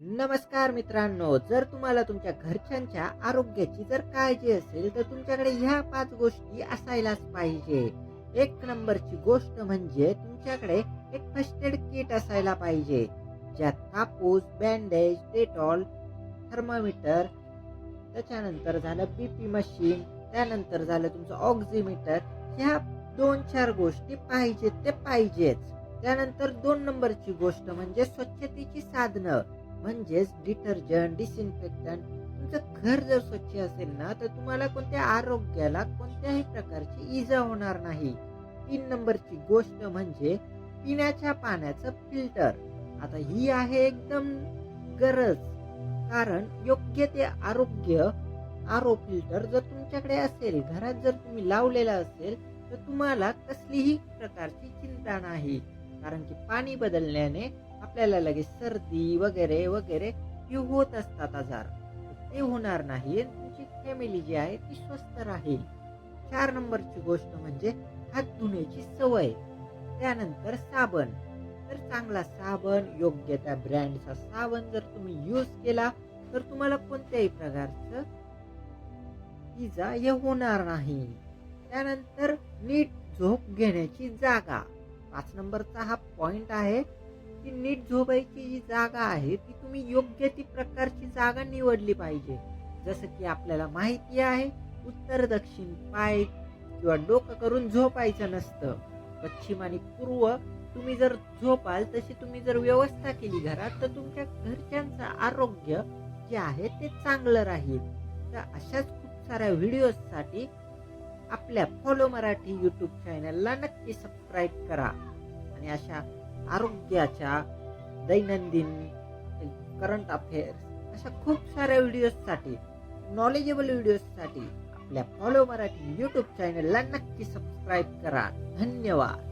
नमस्कार मित्रांनो जर तुम्हाला तुमच्या घरच्यांच्या आरोग्याची जर काळजी असेल तर तुमच्याकडे ह्या पाच गोष्टी असायलाच पाहिजे. एक नंबरची गोष्ट म्हणजे तुमच्याकडे एक फर्स्ट एड किट असायला पाहिजे ज्यात कापूस बँडेज डेटॉल थर्मामीटर त्याच्यानंतर झालं बीपी मशीन त्यानंतर झालं तुमचं ऑक्झिमीटर ह्या दोन चार गोष्टी पाहिजेत ते पाहिजेच. त्यानंतर दोन नंबरची गोष्ट म्हणजे स्वच्छतेची साधनं. म्हणजेच डिटर्जंट डिसइन्फेक्टंट तुमचं घर जर स्वच्छ असेल ना तर तुम्हाला कोणत्या आरोग्याला कोणत्याही प्रकारची इजा होणार नाही. तीन नंबरची गोष्ट म्हणजे पिण्याच्या पाण्याचं फिल्टर आता ही आहे एकदम गरज कारण योग्य ते आरोग्य आरो फिल्टर जर तुमच्याकडे असेल घरात जर तुम्ही लावलेला असेल तर तुम्हाला कसलीही प्रकारची चिंता नाही. कारण की पाणी बदलण्याने आपल्याला लगेच सर्दी वगैरे वगैरे हे होत असतात आजार. ते होणार नाही. तुमची फॅमिली जी आहे ती स्वस्त राहील. चार नंबरची गोष्ट म्हणजे हात धुण्याची सवय. त्यानंतर साबण. तर चांगला साबण योग्य त्या ब्रँडचा साबण जर तुम्ही यूज केला तर तुम्हाला कोणत्याही प्रकारचं इजा हे होणार नाही. त्यानंतर नीट झोप घेण्याची जागा. पाच नंबरचा हा पॉइंट आहे. जी नीट झोपायची जी जागा आहे ती तुम्ही योग्य ती प्रकारची जागा निवडली पाहिजे. जसं की आपल्याला माहिती आहे उत्तर दक्षिण पाय किंवा डोकं करून झोपायचं नसतं. पश्चिम आणि पूर्व तुम्ही जर झोपाल तशी तुम्ही जर व्यवस्था केली घरात तर तुमच्या घरच्यांचं आरोग्य जे आहे ते चांगलं राहील. तर अशाच खूप साऱ्या व्हिडिओजसाठी आपल्या फॉलो मराठी यूट्यूब चॅनलला नक्की सबस्क्राईब करा. आणि अशा आरोग्याच्या दैनंदिन करंट अफेअर्स अशा खूप साऱ्या व्हिडिओजसाठी नॉलेजेबल व्हिडिओजसाठी आपल्या फॉलो मराठी यूट्यूब चॅनलला नक्की सबस्क्राईब करा. धन्यवाद.